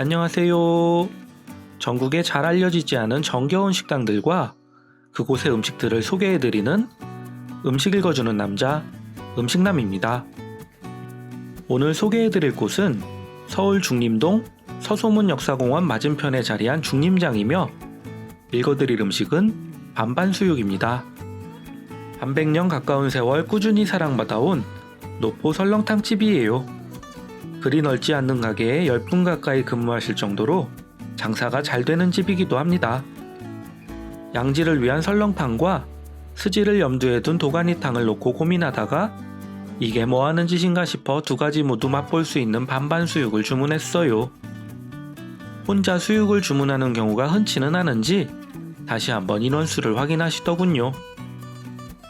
안녕하세요. 전국에 잘 알려지지 않은 정겨운 식당들과 그곳의 음식들을 소개해드리는 음식 읽어주는 남자 음식남입니다. 오늘 소개해드릴 곳은 서울 중림동 서소문 역사공원 맞은편에 자리한 중림장이며 읽어드릴 음식은 반반수육입니다. 반백년 가까운 세월 꾸준히 사랑받아온 노포 설렁탕집이에요. 그리 넓지 않는 가게에 10분 가까이 근무하실 정도로 장사가 잘 되는 집이기도 합니다. 양지를 위한 설렁탕과 스지를 염두에 둔 도가니탕을 놓고 고민하다가 이게 뭐 하는 짓인가 싶어 두 가지 모두 맛볼 수 있는 반반 수육을 주문했어요. 혼자 수육을 주문하는 경우가 흔치는 않은지 다시 한번 인원수를 확인하시더군요.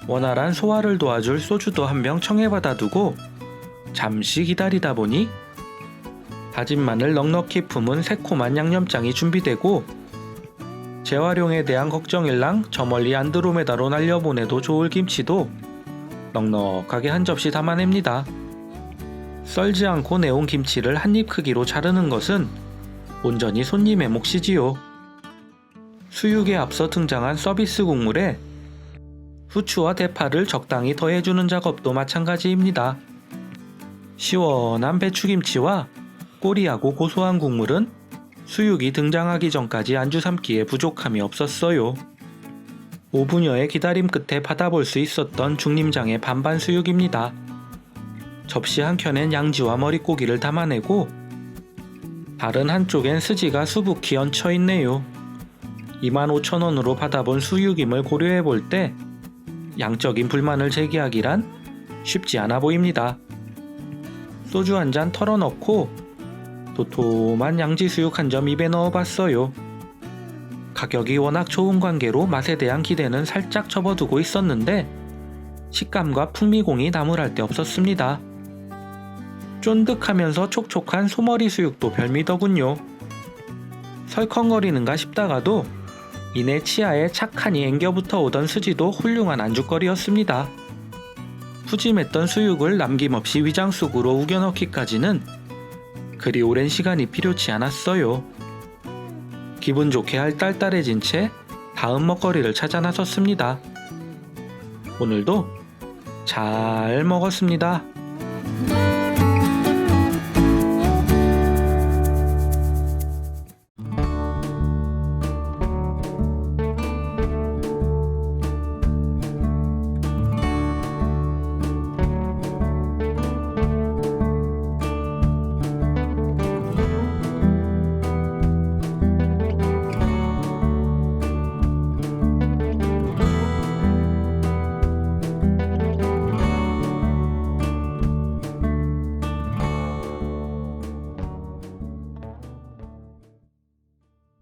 원활한 소화를 도와줄 소주도 한 병 청해받아 두고 잠시 기다리다 보니 다진 마늘 넉넉히 품은 새콤한 양념장이 준비되고 재활용에 대한 걱정일랑 저 멀리 안드로메다로 날려보내도 좋을 김치도 넉넉하게 한 접시 담아냅니다. 썰지 않고 내온 김치를 한 입 크기로 자르는 것은 온전히 손님의 몫이지요. 수육에 앞서 등장한 서비스 국물에 후추와 대파를 적당히 더해주는 작업도 마찬가지입니다. 시원한 배추김치와 꼬리하고 고소한 국물은 수육이 등장하기 전까지 안주 삼기에 부족함이 없었어요. 5분여의 기다림 끝에 받아볼 수 있었던 중림장의 반반 수육입니다. 접시 한 켠엔 양지와 머릿고기를 담아내고 다른 한쪽엔 스지가 수북히 얹혀 있네요. 25,000원으로 받아본 수육임을 고려해 볼 때 양적인 불만을 제기하기란 쉽지 않아 보입니다. 소주 한 잔 털어넣고 도톰한 양지수육 한 점 입에 넣어봤어요. 가격이 워낙 좋은 관계로 맛에 대한 기대는 살짝 접어두고 있었는데 식감과 풍미공이 나무랄 데 없었습니다. 쫀득하면서 촉촉한 소머리 수육도 별미더군요. 설컹거리는가 싶다가도 이내 치아에 착하니 앵겨붙어 오던 스지도 훌륭한 안주거리였습니다. 푸짐했던 수육을 남김없이 위장 속으로 우겨넣기까지는 그리 오랜 시간이 필요치 않았어요. 기분 좋게 할딸딸해진 채 다음 먹거리를 찾아 나섰습니다. 오늘도 잘 먹었습니다.